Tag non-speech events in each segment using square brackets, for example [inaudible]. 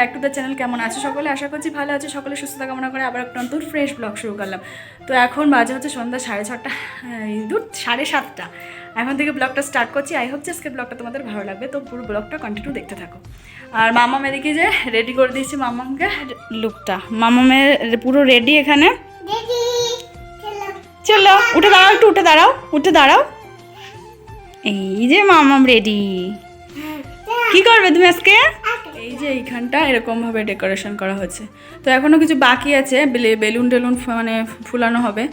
Back to the channel কেমন আছো সকলে? আশা করছি ভালো আছে। সকলে সুস্থতা কামনা করে আবার একটা নতুন ফ্রেশ ব্লগ শুরু করলাম। তো এখন বাজে হচ্ছে সন্ধ্যা সাড়ে ছটা দূর সাড়ে সাতটা। এখন থেকে ব্লগটা স্টার্ট করছি। আই হোপ যে আজকে ব্লগটা তোমাদের ভালো লাগবে। তো পুরো ব্লগটা কন্টিনিউ দেখতে থাকো। আর মামাম এদিকে যে রেডি করে দিয়েছি মামামকে লুকটা মামামের পুরো রেডি এখানে? চলো উঠে দাঁড়াও একটু উঠে দাঁড়াও উঠে দাঁড়াও। এই যে মামাম রেডি কি করবে তুমি আজকে? এই যে এইখানটা এরকমভাবে ডেকোরেশন করা হচ্ছে। তো এখনও কিছু বাকি আছে বেলে- বেলুন টেলুন মানে ফুলানো হবে।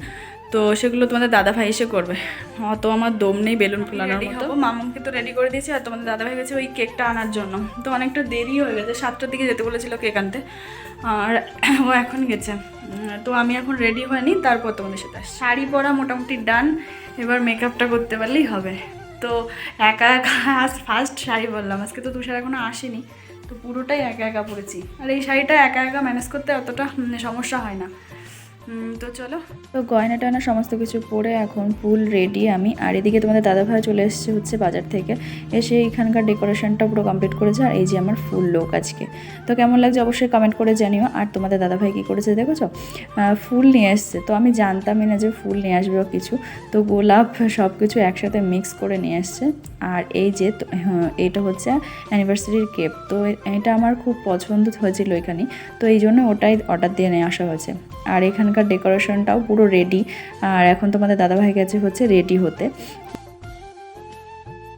তো সেগুলো তোমাদের দাদা ভাই এসে করবে। অত আমার দম নেই বেলুন ফুলানোর মতো। মামাকে তো রেডি করে দিয়েছি আর তোমাদের দাদা ভাই গেছে ওই কেকটা আনার জন্য। তো অনেকটা দেরি হয়ে গেছে সাতটার দিকে যেতে বলেছিল কেক আনতে। আর ও এখন গেছে। তো আমি এখন রেডি হয়নি তারপর তোমাদের সাথে শাড়ি পরা মোটামুটি ডান এবার মেকআপটা করতে পারলেই হবে। তো একা একা আজ ফার্স্ট শাড়ি বললাম আজকে তো তুষার এখনও আসেনি তো পুরোটাই একা একা পরেছি। আর এই শাড়িটা একা একা ম্যানেজ করতে অতটা উম, সমস্যা হয় না। তো চলো। তো গয়না টয়না সমস্ত কিছু পরে এখন ফুল রেডি আমি। আর এদিকে তোমাদের দাদা ভাই চলে এসেছে হচ্ছে বাজার থেকে। এসে এখানকার ডেকোরেশনটা পুরো কমপ্লিট করেছে। আর এই যে আমার ফুল লোক আজকে। তো কেমন লাগছে অবশ্যই কমেন্ট করে জানিও। আর তোমাদের দাদা ভাই কী করেছে দেখেছ? ফুল নিয়ে এসছে। তো আমি জানতামই না যে ফুল নিয়ে আসবে কিছু। তো গোলাপ সব কিছু একসাথে মিক্স করে নিয়ে এসছে। আর এই যে হ্যাঁ, এটা হচ্ছে অ্যানিভার্সারির কেপ তো এটা আমার খুব পছন্দ হয়েছিল এখানে তো এই জন্য ওটাই অর্ডার দিয়ে নিয়ে আসা হয়েছে। আর এখানকার ডেকোরেশনটাও পুরো রেডি আর এখন তোমাদের দাদাভাই গেছে হচ্ছে রেডি হতে।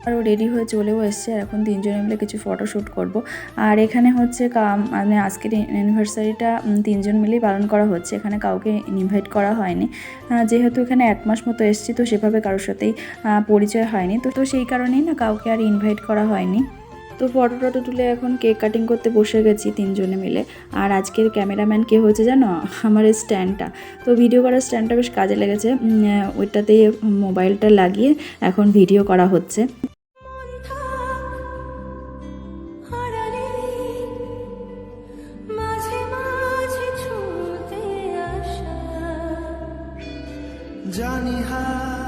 আর ও রেডি হয়ে চলেও এসছে। আর এখন তিনজনে মিলে কিছু ফটোশ্যুট করব। আর এখানে হচ্ছে মানে আজকের অ্যানিভার্সারিটা তিনজন মিলেই পালন করা হচ্ছে। এখানে কাউকে ইনভাইট করা হয়নি। যেহেতু এখানে এক মাস মতো এসছি তো সেভাবে কারোর সাথেই পরিচয় হয়নি। তো তো সেই কারণেই না কাউকে আর ইনভাইট করা হয়নি। তো ফটো টটো তুলে এখন কেক কাটিং করতে বসে গেছি তিনজনে মিলে। আর আজকের ক্যামেরাম্যান কে হয়েছে জানো? আমার এই স্ট্যান্ডটা তো ভিডিও করার স্ট্যান্ডটা বেশ কাজে লেগেছে। উম, আহ, ওইটাতে মোবাইলটা লাগিয়ে এখন ভিডিও করা হচ্ছে। জানি হাত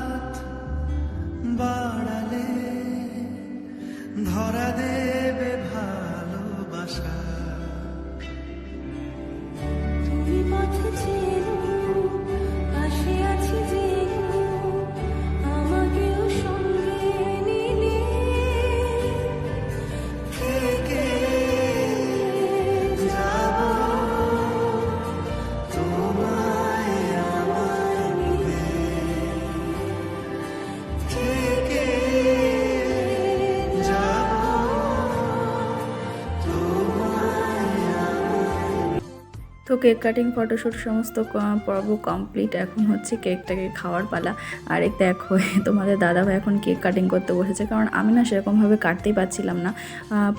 তো কেক কাটিং ফটোশ্যুট সমস্ত পর্ব কমপ্লিট এখন হচ্ছে কেকটাকে খাওয়ার পালা। আর এক দেখো, [laughs] তোমাদের দাদাভাই এখন কেক কাটিং করতে বসেছে। কারণ আমি না সেরকমভাবে কাটতেই পারছিলাম না।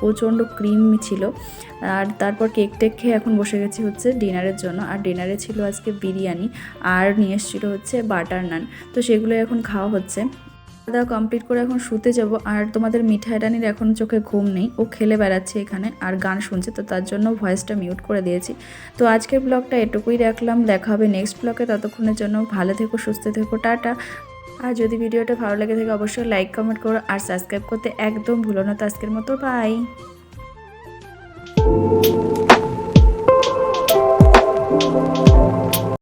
প্রচণ্ড ক্রিম ছিল। আর তারপর কেক টেক খেয়ে এখন বসে গেছি হচ্ছে ডিনারের জন্য। আর ডিনারে ছিল আজকে বিরিয়ানি। আর নিয়ে এসেছিল হচ্ছে বাটার নান। তো সেগুলো এখন খাওয়া হচ্ছে। দাওয়া কমপ্লিট করে এখন শুতে যাব। আর তোমাদের মিঠাই রানির এখন চোখে ঘুম নেই। ও খেলে বেড়াচ্ছে এখানে আর গান শুনছে, তো তার জন্য ভয়েসটা মিউট করে দিয়েছি। তো আজকের ব্লগটা এটুকুই রাখলাম। দেখা হবে নেক্সট ব্লগে ততক্ষণের জন্য ভালো থেকো, সুস্থ থেকো, টাটা। আর যদি ভিডিওটা ভালো লেগে থাকে, অবশ্যই লাইক কমেন্ট করো আর সাবস্ক্রাইব করতে একদম ভুলো না। তো আজকের মতো বাই